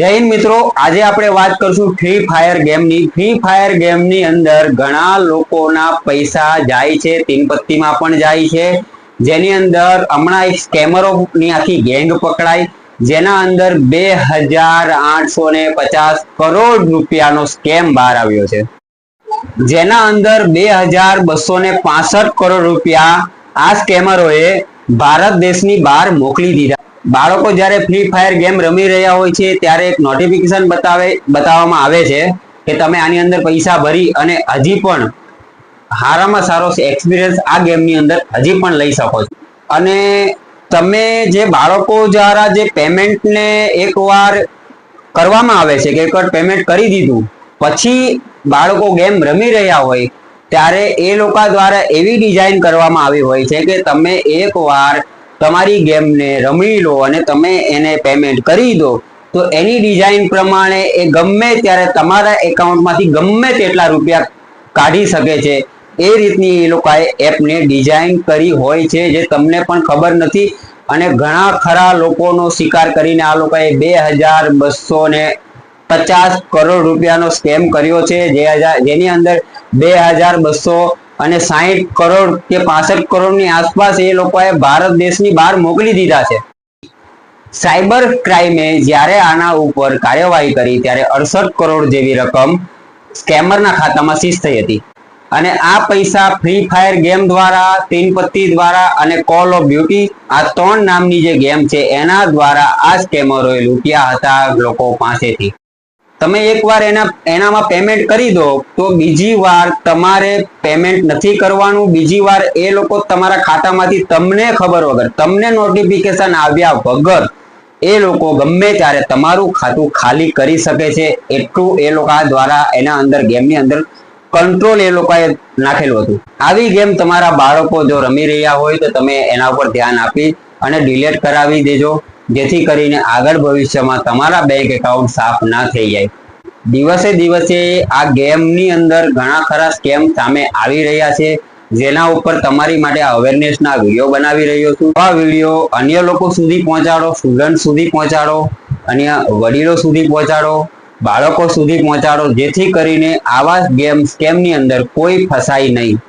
હિન્દ મિત્રો. આજે આપણે વાત કરશું ફ્રી ફાયર ગેમની ફ્રી ફાયર ગેમની અંદર ઘણા લોકોના પૈસા જાય છે, તીનપત્તીમાં પણ જાય છે. જેની અંદર હમણાં એક સ્કેમરોની આખી ગેંગ પકડાઈ. જેના અંદર બે હજાર આઠસો ને પચાસ કરોડ રૂપિયાનો સ્કેમ બહાર આવ્યો છે. જેના અંદર બે હજાર બસો ને કરોડ રૂપિયા આ સ્કેમરોએ ભારત દેશની બહાર મોકલી દીધા. બાળકો જ્યારે ફ્રી ફાયર ગેમ રમી રહ્યા હોય છે, ત્યારે એક નોટિફિકેશન બતાવે, બતાવવામાં આવે છે કે તમે આની અંદર પૈસા ભરી અને હજી પણ સારામાં સારો એક્સપિરિયન્સ આ ગેમની અંદર હજી પણ લઈ શકો છો. અને તમે જે બાળકો દ્વારા જે પેમેન્ટને એકવાર કરવામાં આવે છે, કે એકવાર પેમેન્ટ કરી દીધું, પછી બાળકો ગેમ રમી રહ્યા હોય, ત્યારે એ લોકો દ્વારા એવી ડિઝાઇન કરવામાં આવી હોય છે કે તમે એકવાર તમારી ગેમને રમી લો અને તમે એને પેમેન્ટ કરી દો. તો એની ડિઝાઇન પ્રમાણે એ ગમે ત્યારે તમારા એકાઉન્ટમાંથી ગમે તેટલા રૂપિયા કાઢી શકે છે. એ રીતની એ લોકોએ એપને ડિઝાઇન કરી હોય છે જે તમને પણ ખબર નથી. અને ઘણા ખરા લોકોનો શિકાર કરીને આ લોકોએ બે હજાર બસો ને પચાસ કરોડ રૂપિયાનો સ્કેમ કર્યો છે. જે હજાર જેની અંદર બે હજાર બસો અને સાહીઠ કરોડ કે પાસઠ કરોડની આસપાસ એ લોકોએ ભારત દેશની બહાર મોકલી દીધા છે. સાયબર ક્રાઇમે જ્યારે આના ઉપર કાર્યવાહી કરી ત્યારે અડસઠ કરોડ જેવી રકમ સ્કેમરના ખાતામાં સીઝ થઈ હતી. અને આ પૈસા ફ્રી ફાયર ગેમ દ્વારા, તીનપત્તી દ્વારા અને કોલ ઓફ ડ્યુટી આ ત્રણ નામની જે ગેમ છે એના દ્વારા આ સ્કેમરોએ લૂંટ્યા હતા લોકો પાસેથી. તમે એકવાર એના, એનામાં પેમેન્ટ કરી દો, તો બીજી વાર તમારે પેમેન્ટ નથી કરવાનું. બીજી વાર એ લોકો તમારા ખાતામાંથી તમને ખબર વગર, તમને નોટિફિકેશન આવ્યા વગર એ લોકો ગમે ત્યારે તમારું ખાતું ખાલી કરી શકે છે. એટલું એ લોકો દ્વારા એના અંદર ગેમની અંદર કંટ્રોલ એ લોકોએ નાખેલું હતું. આવી ગેમ તમારા બાળકો જો રમી રહ્યા હોય તો તમે એના ઉપર ધ્યાન આપી અને ડિલેટ કરાવી દેજો. જેથી કરીને આગળ ભવિષ્યમાં તમારા બેંક એકાઉન્ટ સાફ ના થઈ જાય. દિવસે દિવસે આ ગેમની અંદર ઘણા ખરા સ્કેમ સામે આવી રહ્યા છે, જેના ઉપર તમારી માટે અવેરનેસના વીડિયો બનાવી રહ્યો છું. આ વીડિયો અન્ય લોકો સુધી પહોંચાડો સ્ટુડન્ટ સુધી પહોંચાડો અન્ય વડીલો સુધી પહોંચાડો, બાળકો સુધી પહોંચાડો, જેથી કરીને આવા ગેમ સ્કેમની અંદર કોઈ ફસાય નહીં.